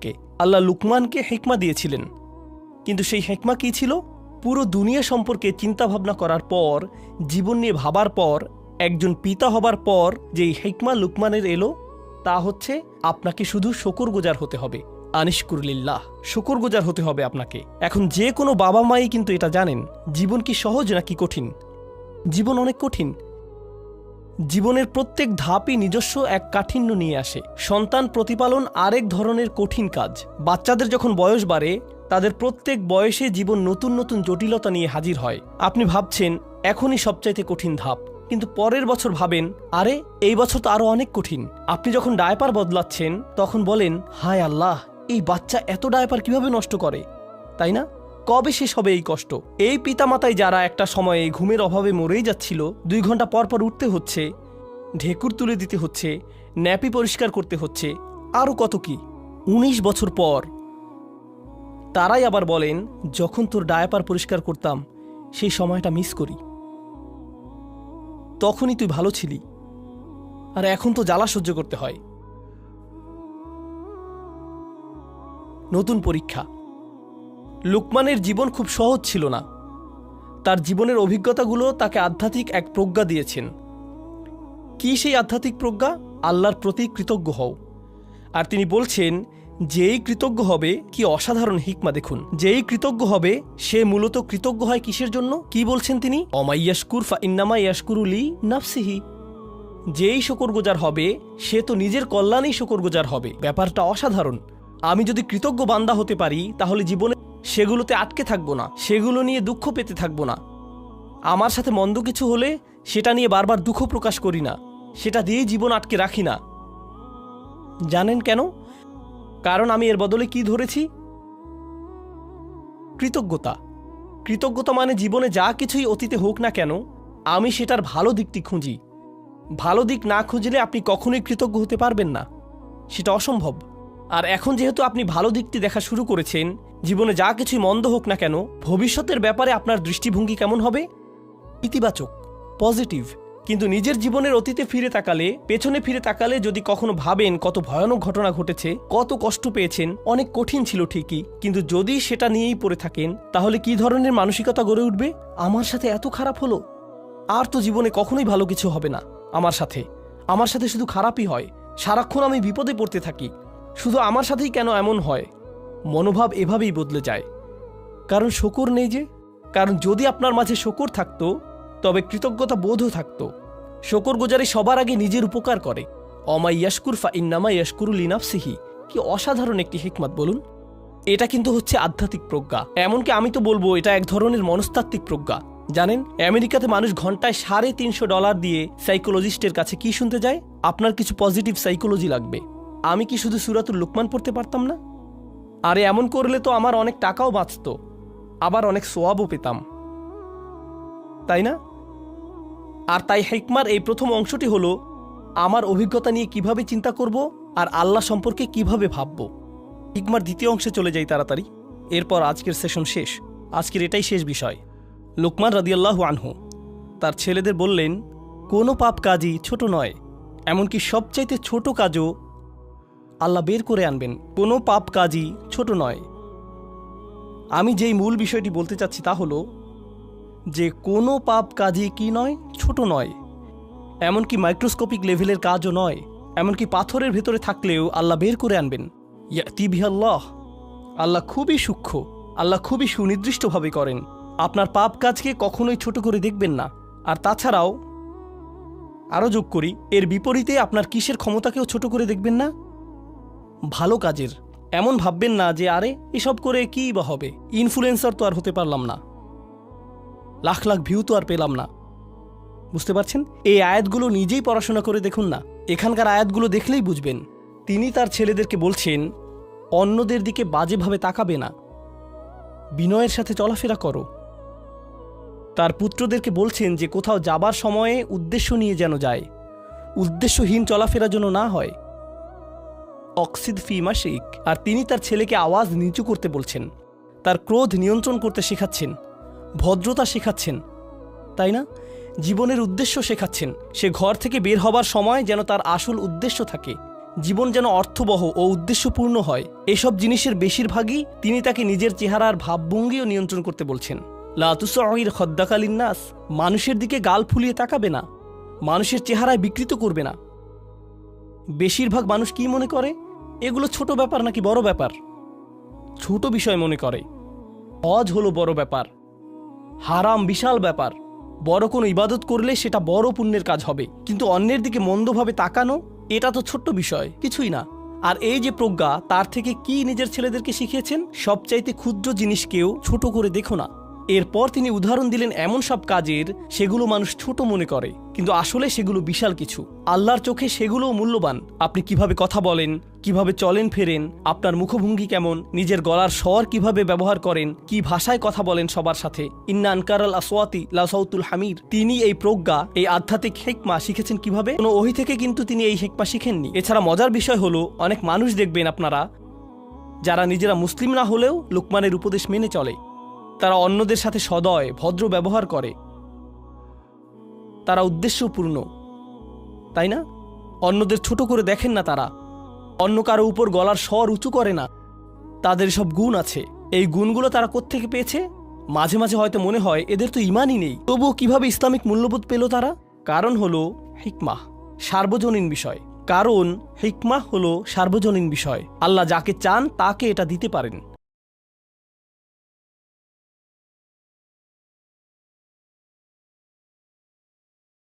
কে? আল্লাহ লুকমানকে হেকমা দিয়েছিলেন। কিন্তু সেই হেকমা কী ছিল? পুরো দুনিয়া সম্পর্কে চিন্তাভাবনা করার পর, জীবন নিয়ে ভাবার পর, একজন পিতা হবার পর যেই হেকমা লুকমানের এলো, তা হচ্ছে আপনাকে শুধু শকর গোজার হতে হবে। আনিশকুরলিল্লাহ শকর গোজার হতে হবে আপনাকে। এখন যে কোনো বাবা মাই কিন্তু এটা জানেন, জীবন কি সহজ নাকি কঠিন? জীবন অনেক কঠিন। জীবনের প্রত্যেক ধাপই নিজস্ব এক কাঠিন্য নিয়ে আসে। সন্তান প্রতিপালন আরেক ধরনের কঠিন কাজ। বাচ্চাদের যখন বয়স বাড়ে, তাদের প্রত্যেক বয়সে জীবন নতুন নতুন জটিলতা নিয়ে হাজির হয়। আপনি ভাবছেন, এখনই সবচাইতে কঠিন ধাপ। কিন্তু পরের বছর ভাবেন, আরে, এই বছর তো আরও অনেক কঠিন। আপনি যখন ডায়পার বদলাচ্ছেন, তখন বলেন, হায় আল্লাহ, এই বাচ্চা এত ডায়পার কীভাবে নষ্ট করে? তাই না? কবে শেষ হবে এই কষ্ট? এই পিতামাতাই যারা একটা সময়ে ঘুমের অভাবে মরেই যাচ্ছিল, দুই ঘণ্টা পর পর উঠতে হচ্ছে, ঢেকুর তুলে দিতে হচ্ছে, ন্যাপি পরিষ্কার করতে হচ্ছে আরও কত কি? উনিশ বছর পর। তারাই আবার বলেন, যখন তোর ডায়াপার পরিষ্কার করতাম, সেই সময়টা মিস করি। তখনই তুই ভালো ছিলি। আর এখন তো জ্বালা সহ্য করতে হয়। নতুন পরীক্ষা। লুকমানের জীবন খুব সহজ ছিল না। তার জীবনের অভিজ্ঞতাগুলো তাকে আধ্যাত্মিক এক প্রজ্ঞা দিয়েছেন। কি সেই আধ্যাত্মিক প্রজ্ঞা? আল্লাহর প্রতি কৃতজ্ঞ হও। আর তিনি বলছেন, যেই কৃতজ্ঞ হবে, কি অসাধারণ হিকমা দেখুন। যেই কৃতজ্ঞ হবে, সে মূলত কৃতজ্ঞ হয় কিসের জন্য? কি বলছেন তিনি? অমাইয়াসকুর ফা ইন্নামা ইয়াসকুরুলি নাফসিহি। যেই শকর গোজার হবে, সে তো নিজের কল্যাণেই শকর গোজার হবে। ব্যাপারটা অসাধারণ। আমি যদি কৃতজ্ঞ বান্দা হতে পারি, তাহলে জীবনে সেগুলোতে আটকে থাকব না, সেগুলো নিয়ে দুঃখ পেতে থাকব না। আমার সাথে মন্দ কিছু হলে সেটা নিয়ে বারবার দুঃখ প্রকাশ করি না, সেটা দিয়েই জীবন আটকে রাখি না। জানেন কেন? কারণ আমি এর বদলে কি ধরেছি? কৃতজ্ঞতা। কৃতজ্ঞতা মানে জীবনে যা কিছুই অতীতে হোক না কেন, আমি সেটার ভালো দিকটি খুঁজি। ভালো দিক না খুঁজলে আপনি কখনোই কৃতজ্ঞ হতে পারবেন না। সেটা অসম্ভব। আর এখন যেহেতু আপনি ভালো দিকটি দেখা শুরু করেছেন জীবনে যা কিছুই মন্দ হোক না কেন, ভবিষ্যতের ব্যাপারে আপনার দৃষ্টিভঙ্গি কেমন হবে? ইতিবাচক, পজিটিভ, কিন্তু নিজের জীবনের অতীতে ফিরে তাকালে, পেছনে ফিরে তাকালে যদি কখনো ভাবেন কত ভয়ানক ঘটনা ঘটেছে, কত কষ্ট পেয়েছেন, অনেক কঠিন ছিল ঠিকই, কিন্তু যদি সেটা নিয়েই পড়ে থাকেন, তাহলে কি ধরনের মানসিকতা গড়ে উঠবে? আমার সাথে এত খারাপ হলো? আর তো জীবনে কখনোই ভালো কিছু হবে না, আমার সাথে। আমার সাথে শুধু খারাপই হয়, সারাক্ষণ আমি বিপদে পড়তে থাকি। শুধু আমার সাথেই কেন এমন হয়? মনোভাব এভাবেই বদলে যায়। কারণ শকর নেই যে, কারণ যদি আপনার মাঝে শকর থাকতো, তবে কৃতজ্ঞতা বোধও থাকতো। শকর গোজারি সবার আগে নিজের উপকার করে। অমা ইয়াসকুর ফা ইন্নামা ইয়াসকুরু লিনাফসিহি। কি অসাধারণ একটি হিকমত, বলুন। এটা কিন্তু হচ্ছে আধ্যাত্মিক প্রজ্ঞা। এমনকি আমি তো বলব, এটা এক ধরনের মনস্তাত্ত্বিক প্রজ্ঞা। জানেন, আমেরিকাতে মানুষ ঘন্টায় সাড়ে তিনশো ডলার দিয়ে সাইকোলজিস্টের কাছে কি শুনতে যায়? আপনার কিছু পজিটিভ সাইকোলজি লাগবে। আমি কি শুধু সুরাতুল লুকমান পড়তে পারতাম না? আরে এমন করলে তো আমার অনেক টাকাও বাঁচত, আবার অনেক সোয়াবও পেতাম। তাই না? আর তাই হেকমার এই প্রথম অংশটি হলো, আমার অভিজ্ঞতা নিয়ে কীভাবে চিন্তা করব আর আল্লাহ সম্পর্কে কীভাবে ভাবব। হিকমার দ্বিতীয় অংশে চলে যাই তাড়াতাড়ি। এরপর আজকের সেশন শেষ। আজকের এটাই শেষ বিষয়। লোকমান রাদিয়াল্লাহু আনহু তার ছেলেদের বললেন, কোনো পাপ কাজই ছোট নয়, এমনকি সবচাইতে ছোট কাজও আল্লাহ বের করে আনবেন। কোনো পাপ কাজই ছোট নয়। আমি যেই মূল বিষয়টি বলতে চাচ্ছি তা হলো যে কোনো পাপ কাজই কি নয়? ছোট নয়। এমনকি মাইক্রোস্কোপিক লেভেলের কাজও নয়। এমনকি পাথরের ভেতরে থাকলেও আল্লাহ বের করে আনবেন। ইয়াতিবিহাল্লাহ আল্লাহ খুবই সূক্ষ্ম। আল্লাহ খুবই সুনির্দিষ্টভাবে করেন। আপনার পাপ কাজকে কখনোই ছোট করে দেখবেন না। আর তাছাড়াও আরও যোগ করি, এর বিপরীতে আপনার কিসের ক্ষমতাকেও ছোট করে দেখবেন না? ভালো কাজের। এমন ভাববেন না যে, আরে, এসব করে কী বা হবে? ইনফ্লুয়েন্সার তো আর হতে পারলাম না। লাখ লাখ ভিউ তো আর পেলাম না। বুঝতে পারছেন? এই আয়াতগুলো নিজেই পড়াশোনা করে দেখুন না। এখানকার আয়াতগুলো দেখলেই বুঝবেন। তিনি তার ছেলেদেরকে বলছেন, অন্যদের দিকে বাজেভাবে তাকাবে না। বিনয়ের সাথে চলাফেরা করো। তার পুত্রদেরকে বলছেন যে, কোথাও যাবার সময়ে উদ্দেশ্য নিয়ে যেন যায়। উদ্দেশ্যহীন চলাফেরা যেন না হয়। অক্সিদ ফিমা শেখ, আর তিনি তার ছেলেকে আওয়াজ নিচু করতে বলছেন। তার ক্রোধ নিয়ন্ত্রণ করতে শেখাচ্ছেন। ভদ্রতা শেখাচ্ছেন। তাই না? জীবনের উদ্দেশ্য শেখাচ্ছেন। সে ঘর থেকে বের হবার সময় যেন তার আসল উদ্দেশ্য থাকে। জীবন যেন অর্থবহ ও উদ্দেশ্যপূর্ণ হয়। এসব জিনিসের বেশিরভাগই তিনি তাকে নিজের চেহারার ভাবভঙ্গিও নিয়ন্ত্রণ করতে বলছেন। লাতুস লাতুসহির খদ্দাকালীন নাস, মানুষের দিকে গাল ফুলিয়ে তাকাবে না। মানুষের চেহারায় বিকৃত করবে না। বেশিরভাগ মানুষ কি মনে করে? এগুলো ছোট ব্যাপার নাকি বড় ব্যাপার? ছোট বিষয় মনে করে। হজ হলো বড় ব্যাপার। হারাম বিশাল ব্যাপার। বড় কোনো ইবাদত করলে সেটা বড় পুণ্যের কাজ হবে। কিন্তু অন্যের দিকে মন্দভাবে তাকানো, এটা তো ছোট্ট বিষয়, কিছুই না। আর এই যে প্রজ্ঞা, তার থেকে কি নিজের ছেলেদেরকে শিখিয়েছেন? সবচাইতে ক্ষুদ্র জিনিসকেও ছোট করে দেখো না। এরপর তিনি উদাহরণ দিলেন এমন সব কাজের সেগুলো মানুষ ছোট মনে করে, কিন্তু আসলে সেগুলো বিশাল কিছু। আল্লাহর চোখে সেগুলোও মূল্যবান। আপনি কীভাবে কথা বলেন, কীভাবে চলেন ফেরেন, আপনার মুখভঙ্গি কেমন, নিজের গলার স্বর কীভাবে ব্যবহার করেন, কি ভাষায় কথা বলেন সবার সাথে। ইন্না আনকার আল আসওয়াতি লাসাউতুল হামির। তিনি এই প্রজ্ঞা, এই আধ্যাত্মিক হেকমা শিখেছেন কীভাবে? কোনো ওহি থেকে কিন্তু তিনি এই হেকমা শিখেননি। এছাড়া মজার বিষয় হলো, অনেক মানুষ দেখবেন আপনারা, যারা নিজেরা মুসলিম না হলেও লোকমানের উপদেশ মেনে চলে। তারা অন্যদের সাথে সদয়, ভদ্র ব্যবহার করে। তারা উদ্দেশ্যপূর্ণ, তাই না? অন্যদের ছোট করে দেখেন না তারা। অন্য কারও উপর গলার স্বর উঁচু করে না। তাদের সব গুণ আছে। এই গুণগুলো তারা কোত্থেকে পেয়েছে? মাঝে মাঝে হয়তো মনে হয় এদের তো ইমানই নেই। তবুও কীভাবে ইসলামিক মূল্যবোধ পেল তারা? কারণ হলো হিকমাহ সার্বজনীন বিষয়। কারণ হিকমাহ হলো সার্বজনীন বিষয়। আল্লাহ যাকে চান তাকে এটা দিতে পারেন।